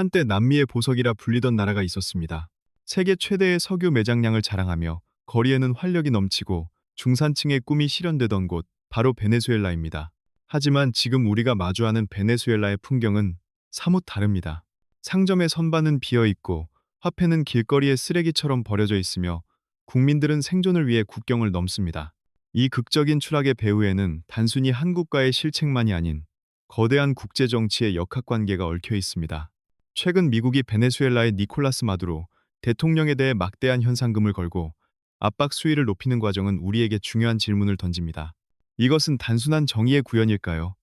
한때 남미의 보석이라 불리던 나라가 있었습니다. 세계 최대의 석유 매장량을 자랑하며 거리에는 활력이 넘치고 중산층의 꿈이 실현되던 곳 바로 베네수엘라입니다. 하지만 지금 우리가 마주하는 베네수엘라의 풍경은 사뭇 다릅니다. 상점의 선반은 비어 있고 화폐는 길거리에 쓰레기처럼 버려져 있으며 국민들은 생존을 위해 국경을 넘습니다. 이 극적인 추락의 배후에는 단순히 한 국가의 실책만이 아닌 거대한 국제 정치의 역학관계가 얽혀 있습니다. 최근 미국이 베네수엘라의 니콜라스 마두로 대통령에 대해 막대한 현상금을 걸고 압박 수위를 높이는 과정은 우리에게 중요한 질문을 던집니다. 이것은 단순한 정의의 구현일까요?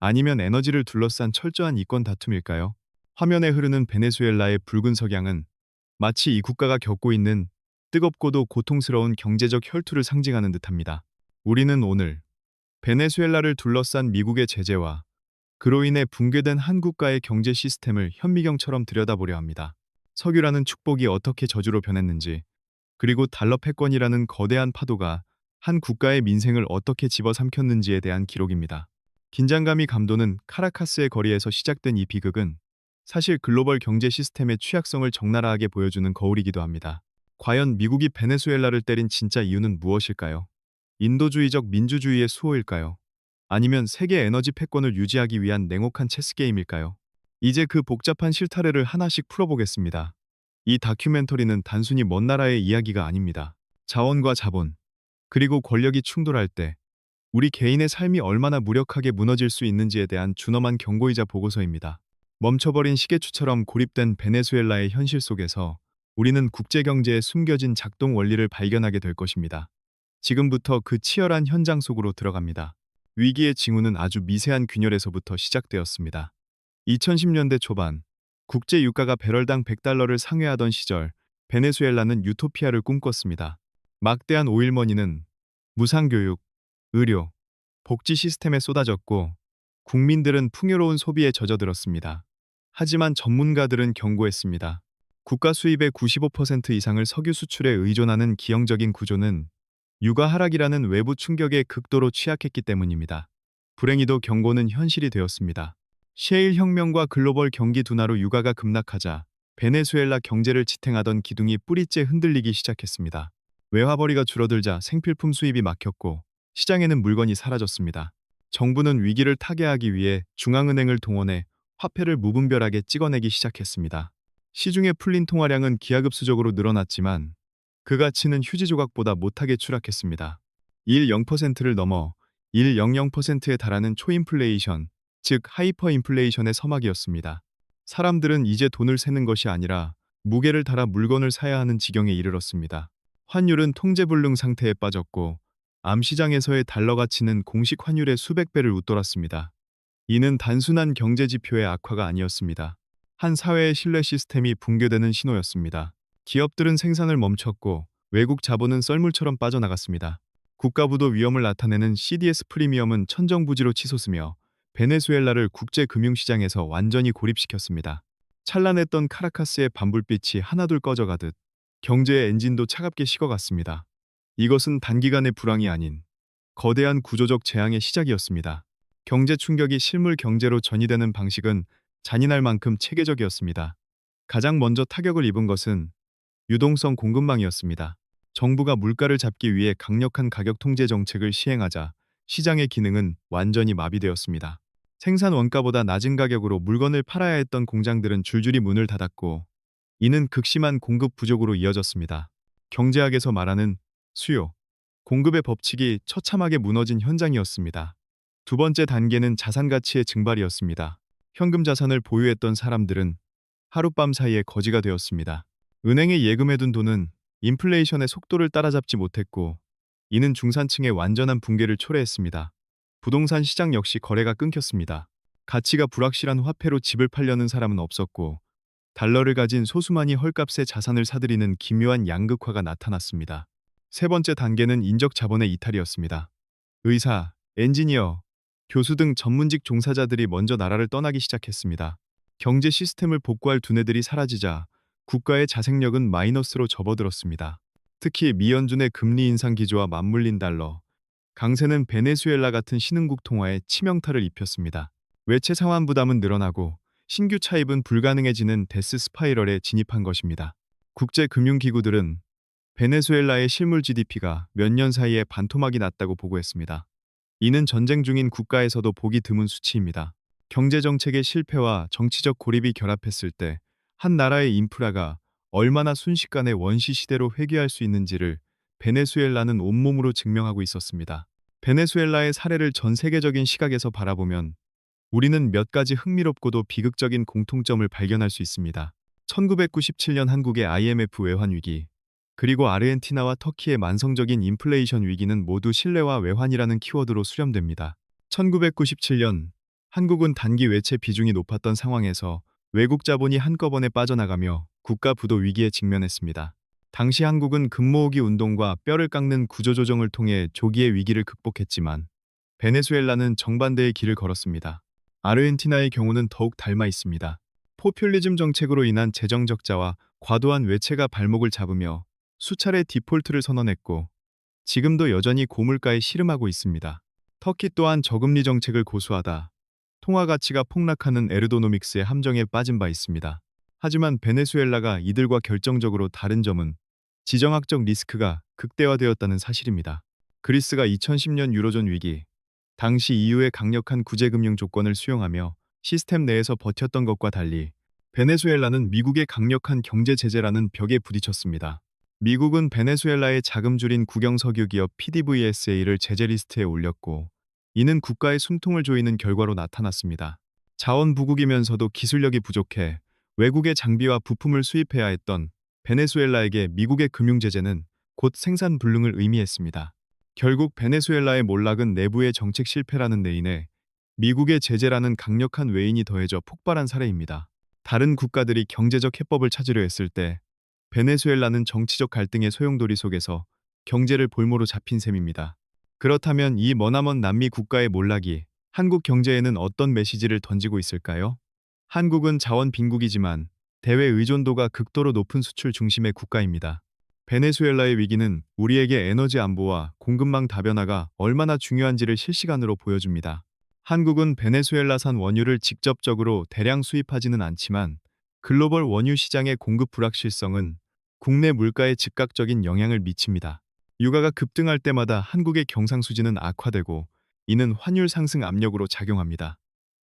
아니면 에너지를 둘러싼 철저한 이권 다툼일까요? 화면에 흐르는 베네수엘라의 붉은 석양은 마치 이 국가가 겪고 있는 뜨겁고도 고통스러운 경제적 혈투를 상징하는 듯합니다. 우리는 오늘 베네수엘라를 둘러싼 미국의 제재와 그로 인해 붕괴된 한 국가의 경제 시스템을 현미경처럼 들여다보려 합니다. 석유라는 축복이 어떻게 저주로 변했는지, 그리고 달러 패권이라는 거대한 파도가 한 국가의 민생을 어떻게 집어삼켰는지에 대한 기록입니다. 긴장감이 감도는 카라카스의 거리에서 시작된 이 비극은 사실 글로벌 경제 시스템의 취약성을 적나라하게 보여주는 거울이기도 합니다. 과연 미국이 베네수엘라를 때린 진짜 이유는 무엇일까요? 인도주의적 민주주의의 수호일까요? 아니면 세계 에너지 패권을 유지하기 위한 냉혹한 체스 게임일까요? 이제 그 복잡한 실타래를 하나씩 풀어보겠습니다. 이 다큐멘터리는 단순히 먼 나라의 이야기가 아닙니다. 자원과 자본, 그리고 권력이 충돌할 때 우리 개인의 삶이 얼마나 무력하게 무너질 수 있는지에 대한 준엄한 경고이자 보고서입니다. 멈춰버린 시계추처럼 고립된 베네수엘라의 현실 속에서 우리는 국제경제의 숨겨진 작동 원리를 발견하게 될 것입니다. 지금부터 그 치열한 현장 속으로 들어갑니다. 위기의 징후는 아주 미세한 균열에서부터 시작되었습니다. 2010년대 초반, 국제 유가가 배럴당 100달러를 상회하던 시절, 베네수엘라는 유토피아를 꿈꿨습니다. 막대한 오일머니는 무상교육, 의료, 복지 시스템에 쏟아졌고 국민들은 풍요로운 소비에 젖어들었습니다. 하지만 전문가들은 경고했습니다. 국가 수입의 95% 이상을 석유 수출에 의존하는 기형적인 구조는 유가 하락이라는 외부 충격에 극도로 취약했기 때문입니다. 불행히도 경고는 현실이 되었습니다. 셰일 혁명과 글로벌 경기 둔화로 유가가 급락하자 베네수엘라 경제를 지탱하던 기둥이 뿌리째 흔들리기 시작했습니다. 외화벌이가 줄어들자 생필품 수입이 막혔고 시장에는 물건이 사라졌습니다. 정부는 위기를 타개하기 위해 중앙은행을 동원해 화폐를 무분별하게 찍어내기 시작했습니다. 시중에 풀린 통화량은 기하급수적으로 늘어났지만 그 가치는 휴지 조각보다 못하게 추락했습니다. 1.0%를 넘어 1.00%에 달하는 초인플레이션, 즉 하이퍼 인플레이션의 서막이었습니다. 사람들은 이제 돈을 세는 것이 아니라 무게를 달아 물건을 사야 하는 지경에 이르렀습니다. 환율은 통제불능 상태에 빠졌고 암시장에서의 달러 가치는 공식 환율의 수백 배를 웃돌았습니다. 이는 단순한 경제 지표의 악화가 아니었습니다. 한 사회의 신뢰 시스템이 붕괴되는 신호였습니다. 기업들은 생산을 멈췄고 외국 자본은 썰물처럼 빠져나갔습니다. 국가부도 위험을 나타내는 CDS 프리미엄은 천정부지로 치솟으며 베네수엘라를 국제 금융시장에서 완전히 고립시켰습니다. 찬란했던 카라카스의 반불빛이 하나둘 꺼져가듯 경제의 엔진도 차갑게 식어갔습니다. 이것은 단기간의 불황이 아닌 거대한 구조적 재앙의 시작이었습니다. 경제 충격이 실물 경제로 전이되는 방식은 잔인할 만큼 체계적이었습니다. 가장 먼저 타격을 입은 것은 유동성 공급망이었습니다. 정부가 물가를 잡기 위해 강력한 가격 통제 정책을 시행하자 시장의 기능은 완전히 마비되었습니다. 생산 원가보다 낮은 가격으로 물건을 팔아야 했던 공장들은 줄줄이 문을 닫았고 이는 극심한 공급 부족으로 이어졌습니다. 경제학에서 말하는 수요, 공급의 법칙이 처참하게 무너진 현장이었습니다. 두 번째 단계는 자산 가치의 증발이었습니다. 현금 자산을 보유했던 사람들은 하룻밤 사이에 거지가 되었습니다. 은행에 예금해둔 돈은 인플레이션의 속도를 따라잡지 못했고 이는 중산층의 완전한 붕괴를 초래했습니다. 부동산 시장 역시 거래가 끊겼습니다. 가치가 불확실한 화폐로 집을 팔려는 사람은 없었고 달러를 가진 소수만이 헐값에 자산을 사들이는 기묘한 양극화가 나타났습니다. 세 번째 단계는 인적 자본의 이탈이었습니다. 의사, 엔지니어, 교수 등 전문직 종사자들이 먼저 나라를 떠나기 시작했습니다. 경제 시스템을 복구할 두뇌들이 사라지자 국가의 자생력은 마이너스로 접어들었습니다. 특히 미연준의 금리 인상 기조와 맞물린 달러, 강세는 베네수엘라 같은 신흥국 통화에 치명타를 입혔습니다. 외채 상환 부담은 늘어나고 신규 차입은 불가능해지는 데스 스파이럴에 진입한 것입니다. 국제 금융기구들은 베네수엘라의 실물 GDP가 몇 년 사이에 반토막이 났다고 보고했습니다. 이는 전쟁 중인 국가에서도 보기 드문 수치입니다. 경제 정책의 실패와 정치적 고립이 결합했을 때 한 나라의 인프라가 얼마나 순식간에 원시 시대로 회귀할 수 있는지를 베네수엘라는 온몸으로 증명하고 있었습니다. 베네수엘라의 사례를 전 세계적인 시각에서 바라보면 우리는 몇 가지 흥미롭고도 비극적인 공통점을 발견할 수 있습니다. 1997년 한국의 IMF 외환 위기, 그리고 아르헨티나와 터키의 만성적인 인플레이션 위기는 모두 신뢰와 외환이라는 키워드로 수렴됩니다. 1997년 한국은 단기 외채 비중이 높았던 상황에서 외국 자본이 한꺼번에 빠져나가며 국가 부도 위기에 직면했습니다. 당시 한국은 금모으기 운동과 뼈를 깎는 구조조정을 통해 조기의 위기를 극복했지만 베네수엘라는 정반대의 길을 걸었습니다. 아르헨티나의 경우는 더욱 닮아 있습니다. 포퓰리즘 정책으로 인한 재정 적자와 과도한 외채가 발목을 잡으며 수차례 디폴트를 선언했고 지금도 여전히 고물가에 씨름하고 있습니다. 터키 또한 저금리 정책을 고수하다 통화 가치가 폭락하는 에르도노믹스의 함정에 빠진 바 있습니다. 하지만 베네수엘라가 이들과 결정적으로 다른 점은 지정학적 리스크가 극대화되었다는 사실입니다. 그리스가 2010년 유로존 위기, 당시 EU의 강력한 구제금융 조건을 수용하며 시스템 내에서 버텼던 것과 달리 베네수엘라는 미국의 강력한 경제 제재라는 벽에 부딪혔습니다. 미국은 베네수엘라의 자금 줄인 국영석유 기업 PDVSA를 제재 리스트에 올렸고 이는 국가의 숨통을 조이는 결과로 나타났습니다. 자원 부국이면서도 기술력이 부족해 외국의 장비와 부품을 수입해야 했던 베네수엘라에게 미국의 금융 제재는 곧 생산 불능을 의미했습니다. 결국 베네수엘라의 몰락은 내부의 정책 실패라는 내인에 미국의 제재라는 강력한 외인이 더해져 폭발한 사례입니다. 다른 국가들이 경제적 해법을 찾으려 했을 때 베네수엘라는 정치적 갈등의 소용돌이 속에서 경제를 볼모로 잡힌 셈입니다. 그렇다면 이 머나먼 남미 국가의 몰락이 한국 경제에는 어떤 메시지를 던지고 있을까요? 한국은 자원 빈국이지만 대외 의존도가 극도로 높은 수출 중심의 국가입니다. 베네수엘라의 위기는 우리에게 에너지 안보와 공급망 다변화가 얼마나 중요한지를 실시간으로 보여줍니다. 한국은 베네수엘라산 원유를 직접적으로 대량 수입하지는 않지만 글로벌 원유 시장의 공급 불확실성은 국내 물가에 즉각적인 영향을 미칩니다. 유가가 급등할 때마다 한국의 경상수지는 악화되고 이는 환율 상승 압력으로 작용합니다.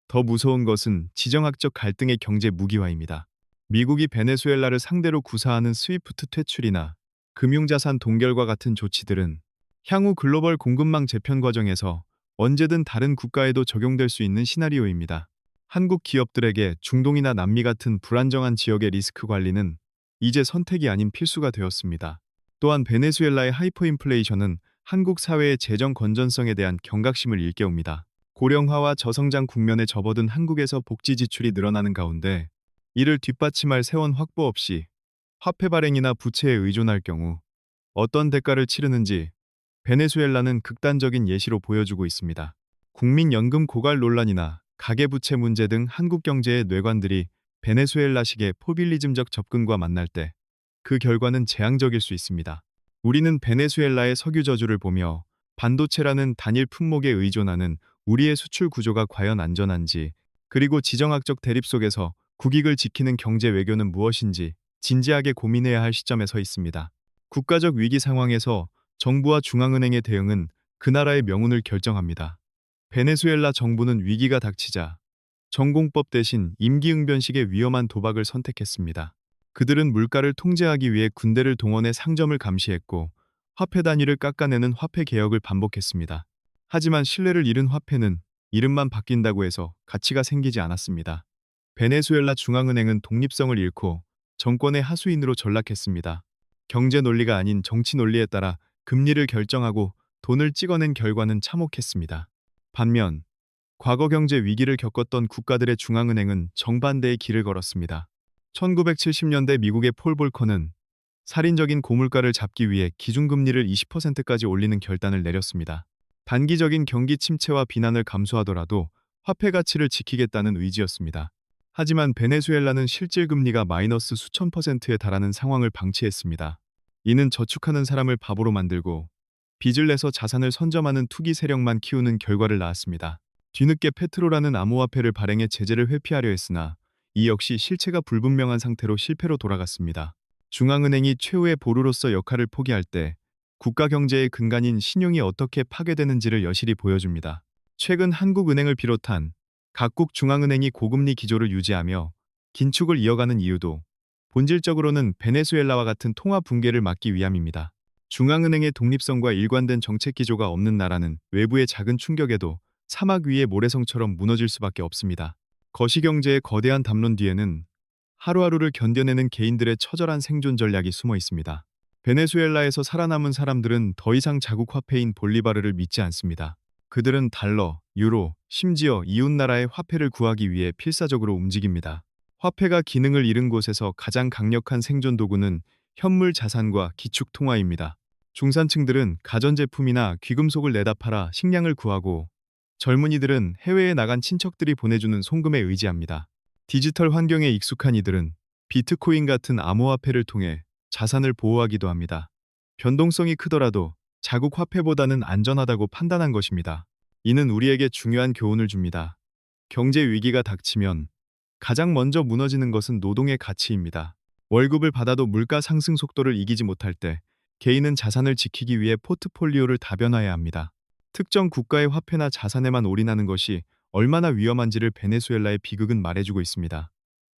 더 무서운 것은 지정학적 갈등의 경제 무기화입니다. 미국이 베네수엘라를 상대로 구사하는 스위프트 퇴출이나 금융자산 동결과 같은 조치들은 향후 글로벌 공급망 재편 과정에서 언제든 다른 국가에도 적용될 수 있는 시나리오입니다. 한국 기업들에게 중동이나 남미 같은 불안정한 지역의 리스크 관리는 이제 선택이 아닌 필수가 되었습니다. 또한 베네수엘라의 하이퍼인플레이션은 한국 사회의 재정 건전성에 대한 경각심을 일깨웁니다. 고령화와 저성장 국면에 접어든 한국에서 복지 지출이 늘어나는 가운데 이를 뒷받침할 세원 확보 없이 화폐 발행이나 부채에 의존할 경우 어떤 대가를 치르는지 베네수엘라는 극단적인 예시로 보여주고 있습니다. 국민연금 고갈 논란이나 가계부채 문제 등 한국 경제의 뇌관들이 베네수엘라식의 포빌리즘적 접근과 만날 때 그 결과는 재앙적일 수 있습니다. 우리는 베네수엘라의 석유 저주를 보며 반도체라는 단일 품목에 의존하는 우리의 수출 구조가 과연 안전한지 그리고 지정학적 대립 속에서 국익을 지키는 경제 외교는 무엇인지 진지하게 고민해야 할 시점에 서 있습니다. 국가적 위기 상황에서 정부와 중앙은행의 대응은 그 나라의 명운을 결정합니다. 베네수엘라 정부는 위기가 닥치자 전공법 대신 임기응변식의 위험한 도박을 선택했습니다. 그들은 물가를 통제하기 위해 군대를 동원해 상점을 감시했고 화폐 단위를 깎아내는 화폐 개혁을 반복했습니다. 하지만 신뢰를 잃은 화폐는 이름만 바뀐다고 해서 가치가 생기지 않았습니다. 베네수엘라 중앙은행은 독립성을 잃고 정권의 하수인으로 전락했습니다. 경제 논리가 아닌 정치 논리에 따라 금리를 결정하고 돈을 찍어낸 결과는 참혹했습니다. 반면 과거 경제 위기를 겪었던 국가들의 중앙은행은 정반대의 길을 걸었습니다. 1970년대 미국의 폴 볼커는 살인적인 고물가를 잡기 위해 기준금리를 20%까지 올리는 결단을 내렸습니다. 단기적인 경기 침체와 비난을 감수하더라도 화폐 가치를 지키겠다는 의지였습니다. 하지만 베네수엘라는 실질 금리가 마이너스 수천 퍼센트에 달하는 상황을 방치했습니다. 이는 저축하는 사람을 바보로 만들고 빚을 내서 자산을 선점하는 투기 세력만 키우는 결과를 낳았습니다. 뒤늦게 페트로라는 암호화폐를 발행해 제재를 회피하려 했으나 이 역시 실체가 불분명한 상태로 실패로 돌아갔습니다. 중앙은행이 최후의 보루로서 역할을 포기할 때 국가 경제의 근간인 신용이 어떻게 파괴되는지를 여실히 보여줍니다. 최근 한국은행을 비롯한 각국 중앙은행이 고금리 기조를 유지하며 긴축을 이어가는 이유도 본질적으로는 베네수엘라와 같은 통화 붕괴를 막기 위함입니다. 중앙은행의 독립성과 일관된 정책 기조가 없는 나라는 외부의 작은 충격에도 사막 위의 모래성처럼 무너질 수밖에 없습니다. 거시경제의 거대한 담론 뒤에는 하루하루를 견뎌내는 개인들의 처절한 생존 전략이 숨어 있습니다. 베네수엘라에서 살아남은 사람들은 더 이상 자국 화폐인 볼리바르를 믿지 않습니다. 그들은 달러, 유로, 심지어 이웃나라의 화폐를 구하기 위해 필사적으로 움직입니다. 화폐가 기능을 잃은 곳에서 가장 강력한 생존 도구는 현물 자산과 기축 통화입니다. 중산층들은 가전제품이나 귀금속을 내다 팔아 식량을 구하고 젊은이들은 해외에 나간 친척들이 보내주는 송금에 의지합니다. 디지털 환경에 익숙한 이들은 비트코인 같은 암호화폐를 통해 자산을 보호하기도 합니다. 변동성이 크더라도 자국 화폐보다는 안전하다고 판단한 것입니다. 이는 우리에게 중요한 교훈을 줍니다. 경제 위기가 닥치면 가장 먼저 무너지는 것은 노동의 가치입니다. 월급을 받아도 물가 상승 속도를 이기지 못할 때 개인은 자산을 지키기 위해 포트폴리오를 다변화해야 합니다. 특정 국가의 화폐나 자산에만 올인하는 것이 얼마나 위험한지를 베네수엘라의 비극은 말해주고 있습니다.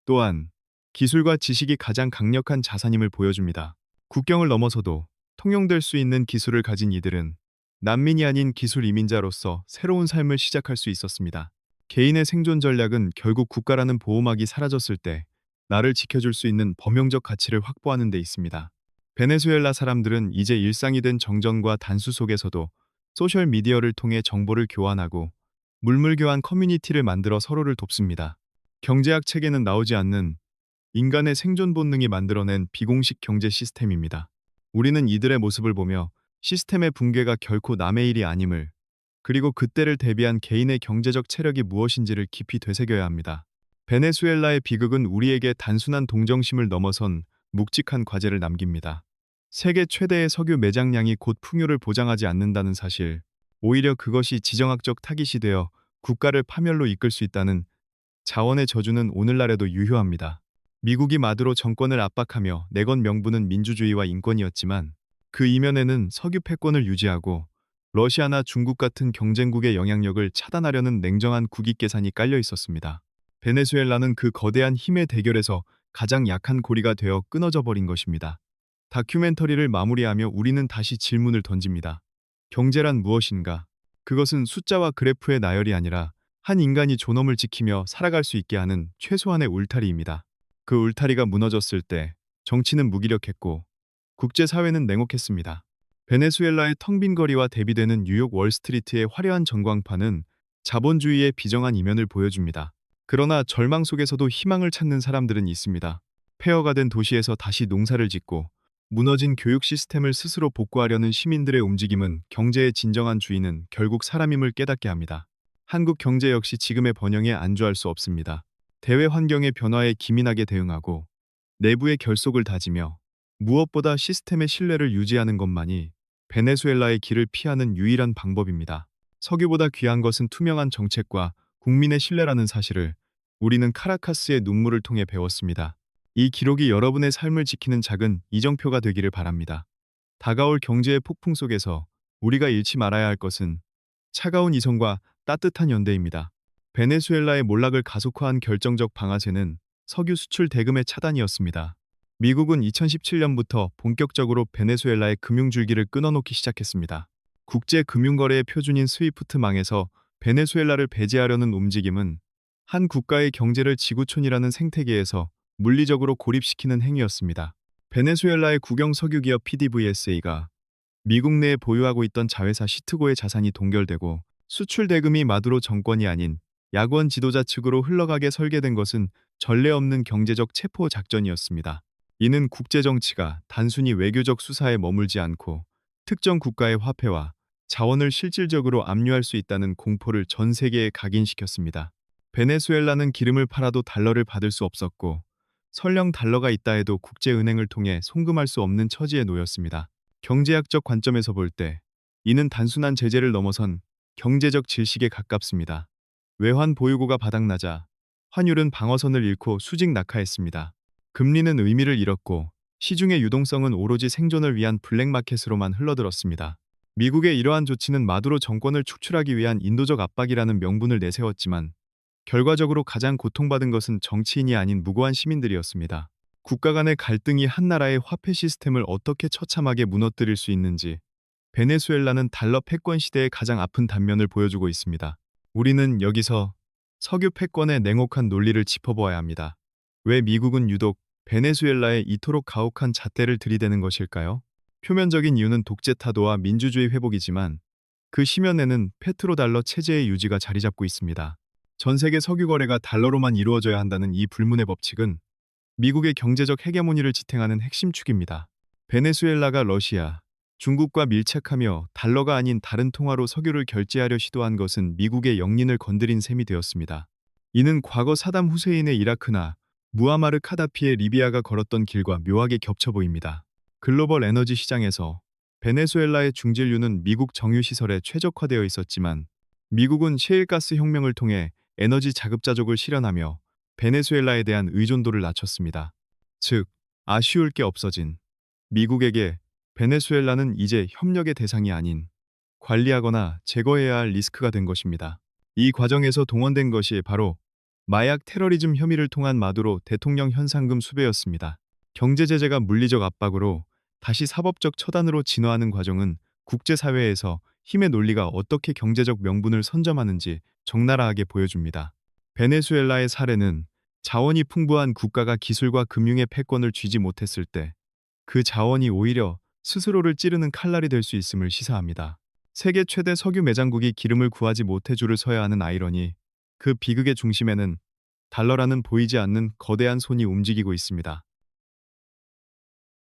또한 기술과 지식이 가장 강력한 자산임을 보여줍니다. 국경을 넘어서도 통용될 수 있는 기술을 가진 이들은 난민이 아닌 기술 이민자로서 새로운 삶을 시작할 수 있었습니다. 개인의 생존 전략은 결국 국가라는 보호막이 사라졌을 때 나를 지켜줄 수 있는 범용적 가치를 확보하는 데 있습니다. 베네수엘라 사람들은 이제 일상이 된 정전과 단수 속에서도 소셜 미디어를 통해 정보를 교환하고 물물교환 커뮤니티를 만들어 서로를 돕습니다. 경제학 책에는 나오지 않는 인간의 생존 본능이 만들어낸 비공식 경제 시스템입니다. 우리는 이들의 모습을 보며 시스템의 붕괴가 결코 남의 일이 아님을 그리고 그때를 대비한 개인의 경제적 체력이 무엇인지를 깊이 되새겨야 합니다. 베네수엘라의 비극은 우리에게 단순한 동정심을 넘어선 묵직한 과제를 남깁니다. 세계 최대의 석유 매장량이 곧 풍요를 보장하지 않는다는 사실, 오히려 그것이 지정학적 타깃이 되어 국가를 파멸로 이끌 수 있다는 자원의 저주는 오늘날에도 유효합니다. 미국이 마두로 정권을 압박하며 내건 명분은 민주주의와 인권이었지만 그 이면에는 석유 패권을 유지하고 러시아나 중국 같은 경쟁국의 영향력을 차단하려는 냉정한 국익 계산이 깔려 있었습니다. 베네수엘라는 그 거대한 힘의 대결에서 가장 약한 고리가 되어 끊어져 버린 것입니다. 다큐멘터리를 마무리하며 우리는 다시 질문을 던집니다. 경제란 무엇인가? 그것은 숫자와 그래프의 나열이 아니라 한 인간이 존엄을 지키며 살아갈 수 있게 하는 최소한의 울타리입니다. 그 울타리가 무너졌을 때 정치는 무기력했고 국제사회는 냉혹했습니다. 베네수엘라의 텅 빈 거리와 대비되는 뉴욕 월스트리트의 화려한 전광판은 자본주의의 비정한 이면을 보여줍니다. 그러나 절망 속에서도 희망을 찾는 사람들은 있습니다. 폐허가 된 도시에서 다시 농사를 짓고 무너진 교육 시스템을 스스로 복구하려는 시민들의 움직임은 경제의 진정한 주인은 결국 사람임을 깨닫게 합니다. 한국 경제 역시 지금의 번영에 안주할 수 없습니다. 대외 환경의 변화에 기민하게 대응하고 내부의 결속을 다지며 무엇보다 시스템의 신뢰를 유지하는 것만이 베네수엘라의 길을 피하는 유일한 방법입니다. 석유보다 귀한 것은 투명한 정책과 국민의 신뢰라는 사실을 우리는 카라카스의 눈물을 통해 배웠습니다. 이 기록이 여러분의 삶을 지키는 작은 이정표가 되기를 바랍니다. 다가올 경제의 폭풍 속에서 우리가 잃지 말아야 할 것은 차가운 이성과 따뜻한 연대입니다. 베네수엘라의 몰락을 가속화한 결정적 방아쇠는 석유 수출 대금의 차단이었습니다. 미국은 2017년부터 본격적으로 베네수엘라의 금융줄기를 끊어놓기 시작했습니다. 국제 금융거래의 표준인 스위프트망에서 베네수엘라를 배제하려는 움직임은 한 국가의 경제를 지구촌이라는 생태계에서 물리적으로 고립시키는 행위였습니다. 베네수엘라의 국영 석유기업 PDVSA가 미국 내에 보유하고 있던 자회사 시트고의 자산이 동결되고 수출 대금이 마두로 정권이 아닌 야권 지도자 측으로 흘러가게 설계된 것은 전례 없는 경제적 체포 작전이었습니다. 이는 국제 정치가 단순히 외교적 수사에 머물지 않고 특정 국가의 화폐와 자원을 실질적으로 압류할 수 있다는 공포를 전 세계에 각인시켰습니다. 베네수엘라는 기름을 팔아도 달러를 받을 수 없었고 설령 달러가 있다 해도 국제은행을 통해 송금할 수 없는 처지에 놓였습니다. 경제학적 관점에서 볼 때 이는 단순한 제재를 넘어선 경제적 질식에 가깝습니다. 외환 보유고가 바닥나자 환율은 방어선을 잃고 수직 낙하했습니다. 금리는 의미를 잃었고 시중의 유동성은 오로지 생존을 위한 블랙마켓으로만 흘러들었습니다. 미국의 이러한 조치는 마두로 정권을 축출하기 위한 인도적 압박이라는 명분을 내세웠지만 결과적으로 가장 고통받은 것은 정치인이 아닌 무고한 시민들이었습니다. 국가 간의 갈등이 한 나라의 화폐 시스템을 어떻게 처참하게 무너뜨릴 수 있는지 베네수엘라는 달러 패권 시대의 가장 아픈 단면을 보여주고 있습니다. 우리는 여기서 석유 패권의 냉혹한 논리를 짚어보아야 합니다. 왜 미국은 유독 베네수엘라에 이토록 가혹한 잣대를 들이대는 것일까요? 표면적인 이유는 독재 타도와 민주주의 회복이지만 그 심연에는 페트로달러 체제의 유지가 자리 잡고 있습니다. 전 세계 석유 거래가 달러로만 이루어져야 한다는 이 불문의 법칙은 미국의 경제적 헤게모니를 지탱하는 핵심 축입니다. 베네수엘라가 러시아, 중국과 밀착하며 달러가 아닌 다른 통화로 석유를 결제하려 시도한 것은 미국의 영린을 건드린 셈이 되었습니다. 이는 과거 사담 후세인의 이라크나 무아마르 카다피의 리비아가 걸었던 길과 묘하게 겹쳐 보입니다. 글로벌 에너지 시장에서 베네수엘라의 중진류는 미국 정유시설에 최적화되어 있었지만 미국은 셰일가스 혁명을 통해 에너지 자급자족을 실현하며 베네수엘라에 대한 의존도를 낮췄습니다. 즉, 아쉬울 게 없어진 미국에게 베네수엘라는 이제 협력의 대상이 아닌 관리하거나 제거해야 할 리스크가 된 것입니다. 이 과정에서 동원된 것이 바로 마약 테러리즘 혐의를 통한 마두로 대통령 현상금 수배였습니다. 경제 제재가 물리적 압박으로 다시 사법적 처단으로 진화하는 과정은 국제사회에서 힘의 논리가 어떻게 경제적 명분을 선점하는지 적나라하게 보여줍니다. 베네수엘라의 사례는 자원이 풍부한 국가가 기술과 금융의 패권을 쥐지 못했을 때 그 자원이 오히려 스스로를 찌르는 칼날이 될 수 있음을 시사합니다. 세계 최대 석유 매장국이 기름을 구하지 못해 줄을 서야 하는 아이러니 그 비극의 중심에는 달러라는 보이지 않는 거대한 손이 움직이고 있습니다.